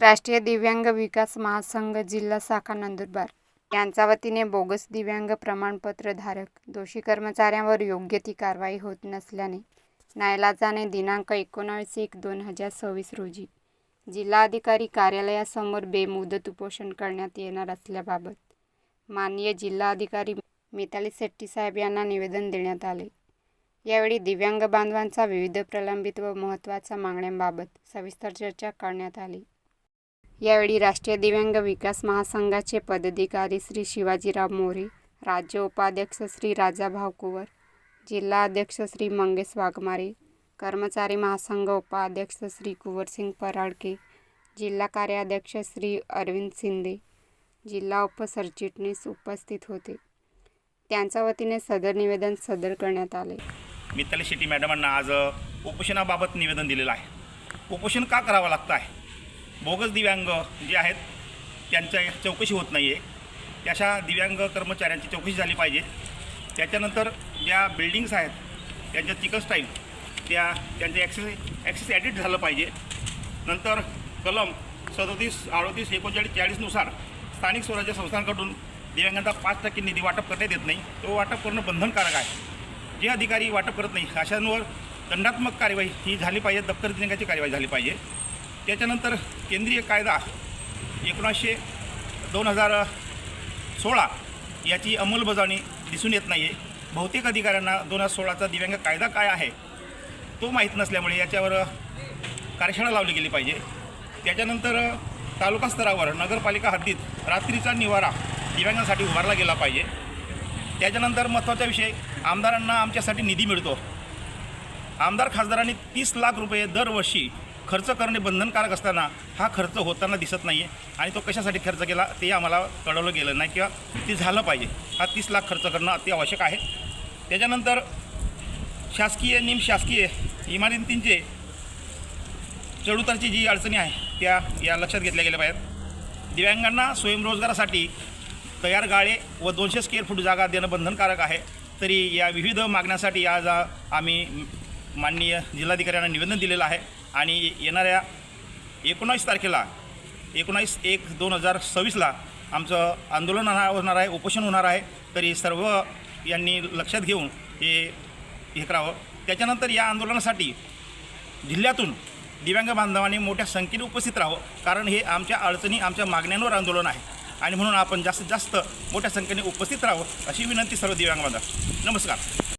राष्ट्रीय दिव्यांग विकास महासंघ जिल्हा शाखा नंदुरबार. यांच्या वतीने बोगस दिव्यांग प्रमाणपत्र धारक दोषी कर्मचाऱ्यांवर योग्य ती कारवाई होत नसल्याने नायलाजाने दिनांक एकोणावीस एक दोन हजार सव्वीस रोजी जिल्हाधिकारी कार्यालयासमोर बेमुदत उपोषण करण्यात येणार असल्याबाबत माननीय जिल्हाधिकारी मिताली शेट्टी साहेब यांना निवेदन देण्यात आले. यावेळी दिव्यांग बांधवांचा विविध प्रलंबित व महत्त्वाच्या मागण्यांबाबत सविस्तर चर्चा करण्यात आली. यावेळी राष्ट्रीय दिव्यांग विकास महासंघाचे पदाधिकारी श्री शिवाजीराव मोरे राज्य उपाध्यक्ष श्री राजा भावकुवर जिल्हा अध्यक्ष श्री मंगेश वाघमारे कर्मचारी महासंघ उपाध्यक्ष श्री कुंवरसिंग पराडके जिल्हा कार्याध्यक्ष श्री अरविंद शिंदे जिल्हा उपसरचिटणीस उपस्थित होते. त्यांच्या वतीने सदर निवेदन सदर करण्यात आले. मित्तल शेट्टी मॅडमांना आज उपोषणाबाबत निवेदन दिलेलं आहे. उपोषण का करावं लागतं आहे? बोगस दिव्यांग जे आहेत त्यांच्या चौकशी होत नाही आहे त्याशा दिव्यांग कर्मचाऱ्यांची चौकशी झाली पाहिजे. त्याच्यानंतर ज्या बिल्डिंग्स आहेत त्यांच्या चिकन टाईम त्या त्यांचं ॲक्सेस ॲक्सेस ॲडिट झालं पाहिजे. नंतर कलम सदोतीस अडोतीस एकोणचाळीस चाळीसनुसार स्थानिक स्वराज्य संस्थांकडून दिव्यांगांचा पाच टक्के निधी वाटप करण्यात येत नाही. तो वाटप करणं बंधनकारक आहे. जे अधिकारी वाटप करत नाही अशांवर दंडात्मक कार्यवाही ही झाली पाहिजे दप्तर दिनांकाची कार्यवाही झाली पाहिजे. त्याच्यानंतर केंद्रीय कायदा एकोणीसशे दोन हजार सोळा याची अंमलबजावणी दिसून येत नाही आहे बहुतेक अधिकाऱ्यांना दोन हजार सोळाचा दिव्यांग कायदा काय आहे तो माहीत नसल्यामुळे याच्यावर कार्यशाळा लावली गेली पाहिजे. त्याच्यानंतर तालुका स्तरावर नगरपालिका हद्दीत रात्रीचा निवारा दिव्यांगांसाठी उभारला गेला पाहिजे. त्याच्यानंतर महत्त्वाचा विषय आमदारांना आमच्यासाठी निधी मिळतो. आमदार खासदारांनी तीस लाख रुपये दरवर्षी खर्च करणे बंधनकारक असताना हा खर्च होताना दिसत नाही आहे आणि तो कशासाठी खर्च केला ते आम्हाला कळवलं गेलं नाही किंवा ते झालं पाहिजे. हा तीस लाख खर्च करणं अति आवश्यक आहे. त्याच्यानंतर शासकीय निम शासकीय इमारतींचे चढउतारची जी अडचणी आहे त्या या लक्षात घेतल्या गेल्या पाहिजेत. दिव्यांगांना स्वयंरोजगारासाठी तयार गाळे व दोनशे स्क्वेअर फूट जागा देणं बंधनकारक आहे. तरी या विविध मागण्यासाठी आज आम्ही माननीय जिल्हाधिकाऱ्यांना निवेदन दिलेलं आहे. आणि येणाऱ्या एकोणावीस तारखेला एकोणावीस एक दोन हजार सव्वीसला आमचं आंदोलन होणार आहे उपोषण होणार आहे. तरी सर्व यांनी लक्षात घेऊन हे हे करावं. त्याच्यानंतर या आंदोलनासाठी जिल्ह्यातून दिव्यांग बांधवांनी मोठ्या संख्येने उपस्थित राहावं. कारण हे आमच्या अडचणी आमच्या मागण्यांवर आंदोलन आहे. आणि म्हणून आपण जास्तीत जास्त मोठ्या संख्येने उपस्थित राहावं अशी विनंती सर्व दिव्यांग बांधव नमस्कार.